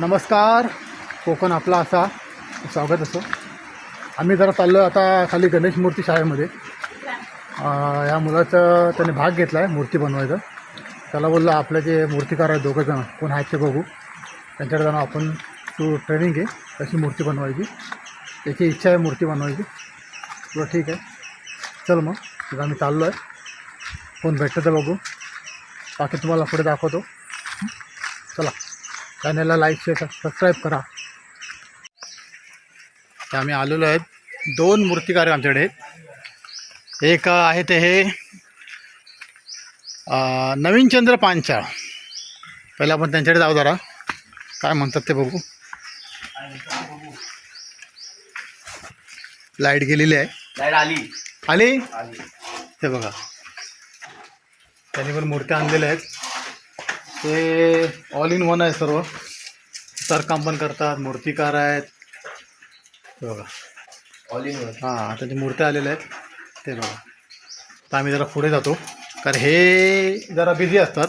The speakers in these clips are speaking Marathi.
नमस्कार. कोकण आपला असा. स्वागत असो. आम्ही जरा चाललो आता खाली गणेश मूर्ती शाळेमध्ये. या मुलाचं त्याने भाग घेतला आहे मूर्ती बनवायचा. त्याला बोललं आपले जे मूर्तिकार आहेत दोघं जण कोण आहेत ते बघू. त्यांच्याकडे जाणं आपण. तू ट्रेनिंग घे कशी मूर्ती बनवायची. त्याची इच्छा आहे मूर्ती बनवायची. तुला ठीक आहे. चल मग. तिथं आम्ही चाललो आहे कोण भेटतं तर बघू. बाकी तुम्हाला पुढे दाखवतो. चला. चॅनलला लाईक शेअर सबस्क्राईब करा. तर आम्ही आलेलो आहेत. दोन मूर्तिकार आमच्याकडे आहेत. एक आहे ते हे नवीनचंद्र पांचाळ. पहिला आपण त्यांच्याकडे जाऊ जरा. काय म्हणतात ते बघू. लाइट गेलेली आहे. आली. आली? ते बघा. त्यांनी पण मूर्त्या आणलेल्या आहेत. ते ऑल इन वन आहे सर्व. सरकाम पण करतात मूर्तिकार आहेत. ते बघा. ऑल इन वन हां त्याच्या मूर्त्या आलेल्या आहेत ते बघा. तर आम्ही जरा पुढे जातो. कारण हे जरा बिझी असतात.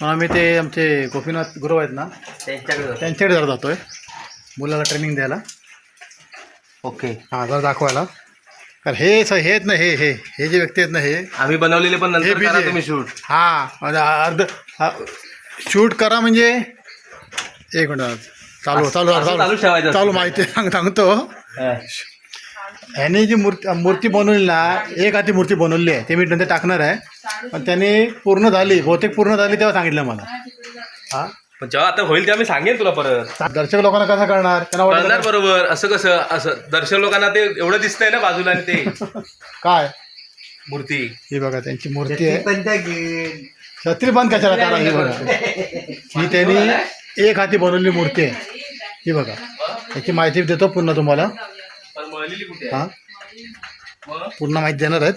म्हणून आम्ही ते आमचे गोपीनाथ गुरु आहेत ना त्यांच्याकडे त्यांच्याकडे जरा जातो आहे मुलाला ट्रेनिंग द्यायला. ओके हां जरा दाखवायला. कारण हे स हे आहेत ना हे हे हे जे व्यक्ती आहेत ना हे. आम्ही बनवलेले पण हे नंतर busy करा आहे. तुम्ही शूट. हा म्हणजे अर्ध शूट करा म्हणजे एक मिनिट चालू चालू असं चालू चालू ठेवायचं चालू माहिती आहे, सांग सांगतो. ह्याने जी मूर्ती मूर्ती बनवली ना एक हाती मूर्ती बनवली आहे. ते मी नंतर टाकणार आहे. पण त्याने पूर्ण झाली बहुतेक पूर्ण झाली तेव्हा सांगितलं मला. हा? पण जेव्हा आता होईल तेव्हा मी सांगेन तुला परत. दर्शक लोकांना कसं करणार? त्यांना वाटतं बरोबर. असं कसं? असं दर्शक लोकांना ते एवढं दिसतंय ना बाजूला आणि ते. काय? मूर्ती. ही बघा त्यांची मूर्ती आहे. छत्री बंद कशाला करा ही बघा. ही त्यांनी एक हाती बनवलेली मूर्ती आहे. ही बघा. याची माहिती देतो पुन्हा तुम्हाला. पण मळलेली कुठे हा? आहे? मग? पूर्ण माहिती देणार आहेत.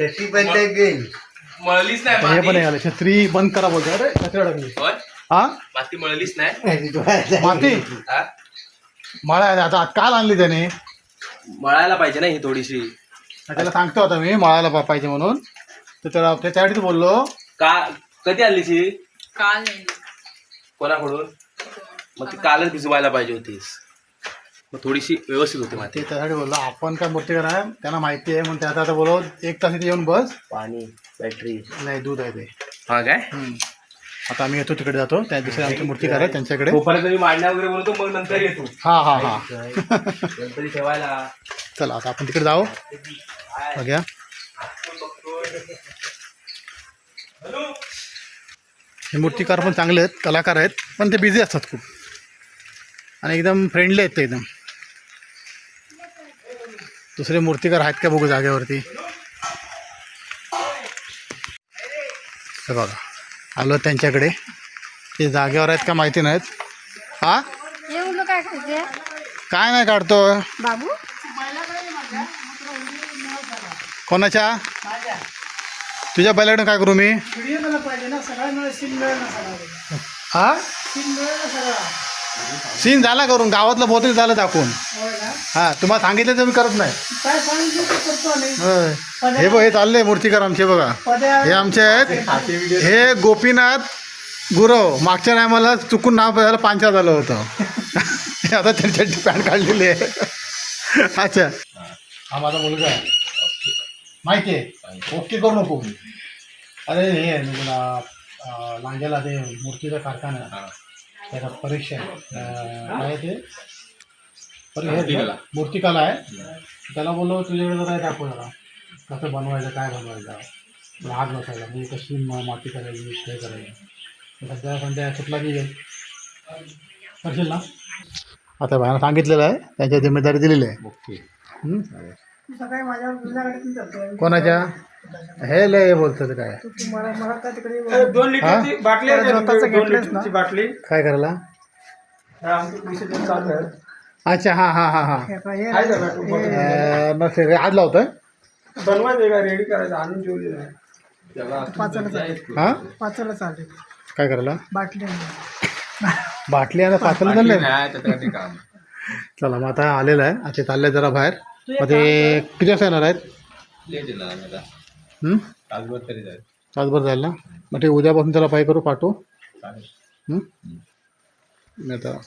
मळलीच नाही हे पण माती. आहे छत्री बंद करा बोलतो अरे छत्री अडकली. होय? हा? माती मळलीच नाही. माती? हा? मळा आहे आता काल आणली त्याने. मळायला पाहिजे ना ही थोडीशी. त्याला सांगतो आता मी मळायला पा- पाहिजे म्हणून. तर त्याला त्याच्यासाठीच बोललो. का कधी आणलीस ही? काल नाही कोणाकडून मग ती कालच भिजवायला पाहिजे होतीस. मग थोडीशी व्यवस्थित होती माती. ते त्यासाठी बोललो आपण काय मूर्ती करा त्यांना माहिती आहे म्हणून त्याचा आता बोलव एक तास इथे येऊन बस. पाणी बॅटरी. नाही दूध आहे ते. हा काय? हम्म. आता आम्ही येतो तिकडे जातो. त्या दुसरे आमचे मूर्तिकार आहे त्यांच्याकडे. तोपर्यंत मी मांडण्या वगैरे बोलतो मग नंतर येतो. हा हा हा. ठेवायला. चला आता आपण तिकडे जाऊ. बघ्या. हे मूर्तिकार पण चांगले आहेत कलाकार आहेत पण ते बिझी असतात खूप. आणि एकदम फ्रेंडली आहेत ते एकदम. दुसरे मूर्तिकार आहेत का बघू जागेवरती. हे बघा. आलो त्यांच्याकडे. ते जागेवर आहेत का माहिती नाहीत? हा? हे काय नाही काढतो. बाबू? कोणाच्या? तुझ्या बैलाकडून काय करू मी? हा? सीन झाला करून गावातलं बहुतेक झालं दाखवून. हा तुम्हाला सांगितलं तर मी करत नाही. हे बघ हे चालले मूर्तिकार आमचे बघा. हे आमचे आहेत. हे गोपीनाथ गुरव. मागच्या टायमाला चुकून नाव झालं पांचा झालं होतं. आता त्यांच्या पॅन्ट काढलेली आहे. अच्छा. हा माझा मुलगा आहे. माहिती आहे? ओके करू नको. अरे हे आहे म्हणजे ना, अं, लांग्याला ते मूर्तीचा कारखाना त्याचा परीक्षा आहे काय ते परी- हे ना, मूर्तिकला आहे. त्याला बोललो तुझ्याकडे जरा हे दाखव जरा कसं बनवायचं काय बनवायचं? महाग बसायला म्हणजे कशी माती करायची काय करायचं. सध्या संध्या सुटला की येईल करशील ना? आता बाहेर सांगितलेलं आहे. त्यांच्या जिम्मेदारी दिलेली आहे. हं? कोणाच्या? हे लय बोलतात काय? दोन लिटरची बाटली आहे ना, दोन लिटरची बाटली. काय करायला? हा, आमचं पैसे देऊन चालू आहे. अच्छा हां हां हां हां. आहे? अं, मग ते आज लावतोय बनवायचं का? रेडी करायचं आणून आहे. हां चालेल. काय करायला? बाटली बाटली आणि पातळ झाले चला मग आता आलेलं आहे. आता चाललंय जरा बाहेर. मग ते किती वाजता येणार आहेत? हं? तासभर जाईल. ना? मग ते उद्यापासून त्याला पाय करू पाठवू? हं? मी आता